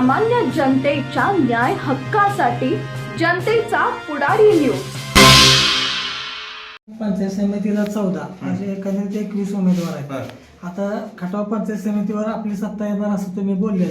सामान्य जनतेच्या न्याय हक्कासाठी जनतेचा पुढारी न्यूज पंचायत समितीला चौदा असे एकंदरीत एकवीस उमेदवार आहेत. आता खटाव पंचायत समितीवर आपली सत्ता येणार असं तुम्ही बोलले.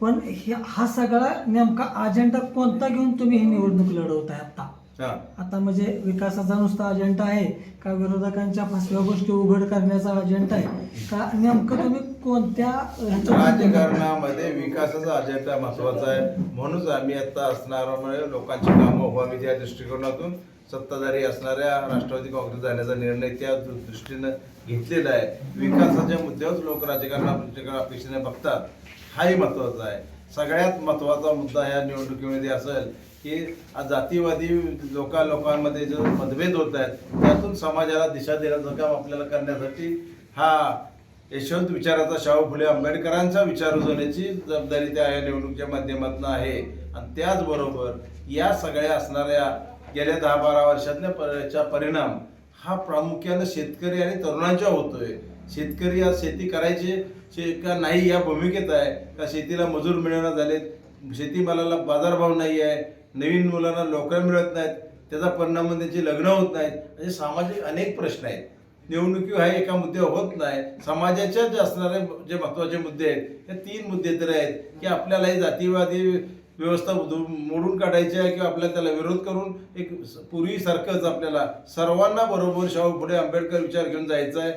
पण हे- हा सगळा नेमका अजेंडा कोणता घेऊन तुम्ही ही निवडणूक लढवताय आता. आता म्हणजे विकासाचा नुसता अजेंडा आहे का विरोधकांच्या फसव्या गोष्टी उघड करण्याचा अजेंडा आहे का नेमकं तुम्ही कोणत्या राजकारणामध्ये विकासाचा अजेंडा महत्त्वाचा आहे. म्हणूनच आम्ही आता असणाऱ्यामुळे लोकांची कामं व्हावीत या दृष्टिकोनातून सत्ताधारी असणाऱ्या राष्ट्रवादी काँग्रेस जाण्याचा निर्णय त्या दृष्टीनं घेतलेला आहे. विकासाच्या मुद्द्यावर लोक राजकारणाच्या अपेक्षेने बघतात. हाही महत्त्वाचा आहे. सगळ्यात महत्त्वाचा मुद्दा या निवडणुकीमध्ये असेल की आज जातीवादी लोका लोकांमध्ये जो मतभेद होत आहेत त्यातून समाजाला दिशा देण्याचं काम आपल्याला करण्यासाठी हा यशवंत विचाराचा शाहू फुले आंबेडकरांचा विचार रुजवण्याची जबाबदारी त्या या निवडणुकीच्या माध्यमातून आहे. आणि त्याचबरोबर या सगळ्या असणाऱ्या गेल्या दहा बारा वर्षातल्या परिणाम हा प्रामुख्यानं शेतकरी आणि तरुणांच्या होतोय. शेतकरी आज शेती करायची शे का नाही या भूमिकेत आहे? का शेतीला मजूर मिळणं झालेत शेतीमालाला बाजारभाव नाही आहे नवीन मुलांना नोकऱ्या मिळत नाहीत त्याचा परिणाम म्हणजे त्यांची लग्न होत नाहीत म्हणजे सामाजिक अनेक प्रश्न आहेत. निवडणुकी हा एका मुद्द्यावर होत नाही. समाजाच्या जे असणारे जे महत्त्वाचे मुद्दे आहेत हे तीन मुद्दे तरी आहेत की आपल्याला ही जातीवादी व्यवस्था मोडून काढायची आहे किंवा आपल्याला त्याला विरोध करून एक स- पूर्वीसारखंच आपल्याला सर्वांना बरोबर शाहू पुढे आंबेडकर विचार घेऊन जायचा आहे.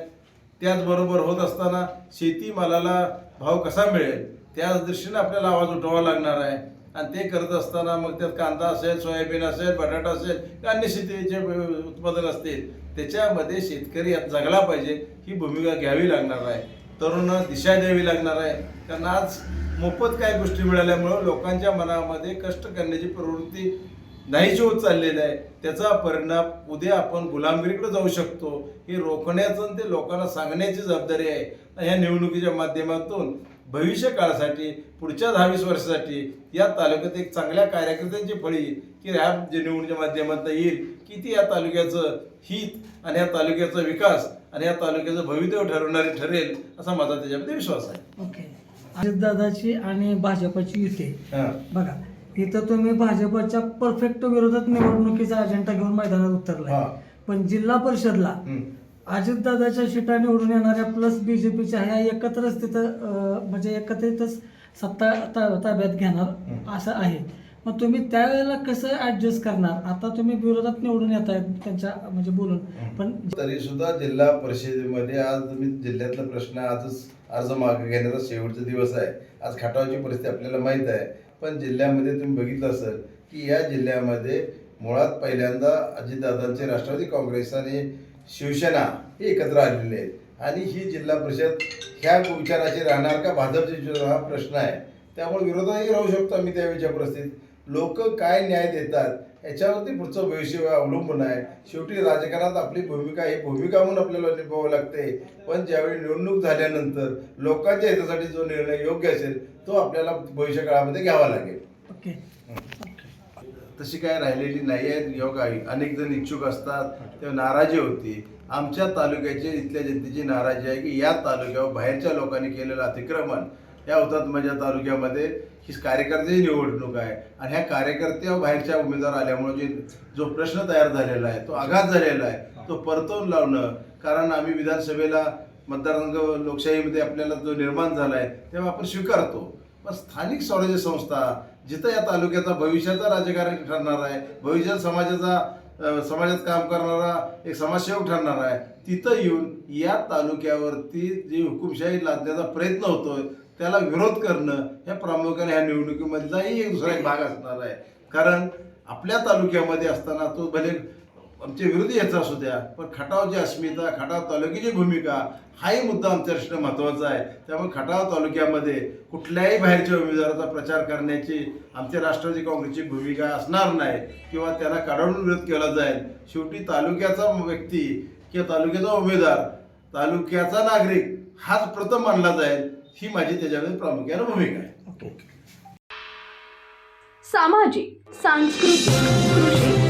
त्याचबरोबर होत असताना शेतीमालाला भाव कसा मिळेल? त्याच दृष्टीने आपल्याला आवाज उठवावा लागणार आहे. आणि ते करत असताना मग त्यात कांदा असेल सोयाबीन असेल बटाटा असेल अन्य शेतीचे उत्पादन असतील त्याच्यामध्ये शेतकरी यात जगला पाहिजे ही भूमिका घ्यावी लागणार आहे. तरुणांना दिशा द्यावी लागणार आहे. कारण आज मोफत काही गोष्टी मिळाल्यामुळं लोकांच्या मनामध्ये कष्ट करण्याची प्रवृत्ती नाहीशी होत चाललेली आहे. त्याचा परिणाम उद्या आपण गुलामगिरीकडे जाऊ शकतो. हे रोखण्याचं ते लोकांना सांगण्याची जबाबदारी आहे. ह्या निवडणुकीच्या माध्यमातून भविष्य काळासाठी पुढच्या दहा वीस वर्षासाठी या तालुक्यात एक चांगल्या कार्यकर्त्यांची फळी की ह्या जे निवडणुकीच्या माध्यमातून येईल की ती या तालुक्याचं हित आणि या तालुक्याचा विकास आणि या तालुक्याचं भवितव्य ठरवणारी ठरेल असा माझा त्याच्यामध्ये विश्वास आहे ओके अजितदादाची आणि भाजपची युती. बघा इथं तुम्ही भाजपच्या परफेक्ट विरोधात निवडणुकीचा अजेंडा घेऊन मैदानात उतरलाय हा. पण जिल्हा परिषदला. अजितदादाच्या शिटा निवडून येणाऱ्या प्लस बीजेपीच्या ह्या एकत्रच तिथं म्हणजे एकत्रितच सत्ता ता- ताब्यात घेणार असं आहे. मग तुम्ही त्यावेळेला कसं ऍडजस्ट करणार? आता तुम्ही विरोधात निवडून येत आहेत त्यांच्या म्हणजे बोलून. पण तरी सुद्धा जिल्हा परिषदेमध्ये आज तुम्ही जिल्ह्यातला प्रश्न आजच अर्ज मागे घेण्याचा शेवटचा दिवस आहे. आज खटावची परिस्थिती आपल्याला माहीत आहे. पण जिल्ह्यामध्ये तुम्ही बघितलं असेल की या जिल्ह्यामध्ये मुळात पहिल्यांदा अजितदादांचे राष्ट्रवादी काँग्रेस आणि शिवसेना हे एकत्र आलेले आहेत. आणि ही जिल्हा परिषद ह्या विचाराची राहणार का? भाजपची हा प्रश्न आहे. त्यामुळे विरोधातही राहू शकतो आम्ही त्यावेळेच्या परिस्थितीत. लोक काय न्याय देतात याच्यावरती पुढचं भविष्य अवलंबून आहे. शेवटी राजकारणात आपली भूमिका ही भूमिका म्हणून आपल्याला निभावावं लागते. पण ज्यावेळी निवडणूक झाल्यानंतर लोकांच्या हितासाठी जो निर्णय योग्य असेल तो आपल्याला भविष्य काळामध्ये घ्यावा लागेल. ओके. तशी काय राहिलेली नाही आहे योग अनेक जण इच्छुक असतात. तेव्हा नाराजी होती. आमच्या तालुक्याची इथल्या जनतेची नाराजी आहे की या तालुक्यावर बाहेरच्या लोकांनी केलेलं अतिक्रमण या हुतात्माच्या तालुक्यामध्ये. ही कार्यकर्त्याची निवडणूक आहे. आणि ह्या कार्यकर्त्या बाहेरच्या उमेदवार आल्यामुळे जे जो प्रश्न तयार झालेला आहे तो आघात झालेला आहे तो परतवून लावणं. कारण आम्ही विधानसभेला मतदारसंघ लोकशाहीमध्ये आपल्याला जो निर्माण झाला आहे तेव्हा आपण स्वीकारतो. पण स्थानिक स्वराज्य संस्था जिथं या तालुक्याचा भविष्याचा राजकारणी ठरणार आहे भविष्यात समाजाचा समाजात काम करणारा एक समाजसेवक ठरणार आहे तिथं येऊन या तालुक्यावरती जी हुकुमशाही लादण्याचा प्रयत्न होतोय त्याला विरोध करणं हे प्रामुख्याने ह्या निवडणुकीमधलाही एक दुसरा एक भाग असणार आहे. कारण आपल्या तालुक्यामध्ये असताना तो भले आमचे विरोधी याचा असू द्या पण खटावची अस्मिता खटाव तालुक्याची भूमिका हाही मुद्दा आमच्या दृष्टीने महत्त्वाचा आहे. त्यामुळे खटाव तालुक्यामध्ये कुठल्याही बाहेरच्या उमेदवाराचा प्रचार करण्याची आमच्या राष्ट्रवादी काँग्रेसची भूमिका असणार नाही किंवा त्यांना काढून विरोध केला जाईल. शेवटी तालुक्याचा व्यक्ती किंवा तालुक्याचा उमेदवार तालुक्याचा नागरिक हाच प्रथम मानला जाईल ही माझी त्याच्यामध्ये प्रामुख्याने भूमिका आहे. सामाजिक सांस्कृतिक कृषी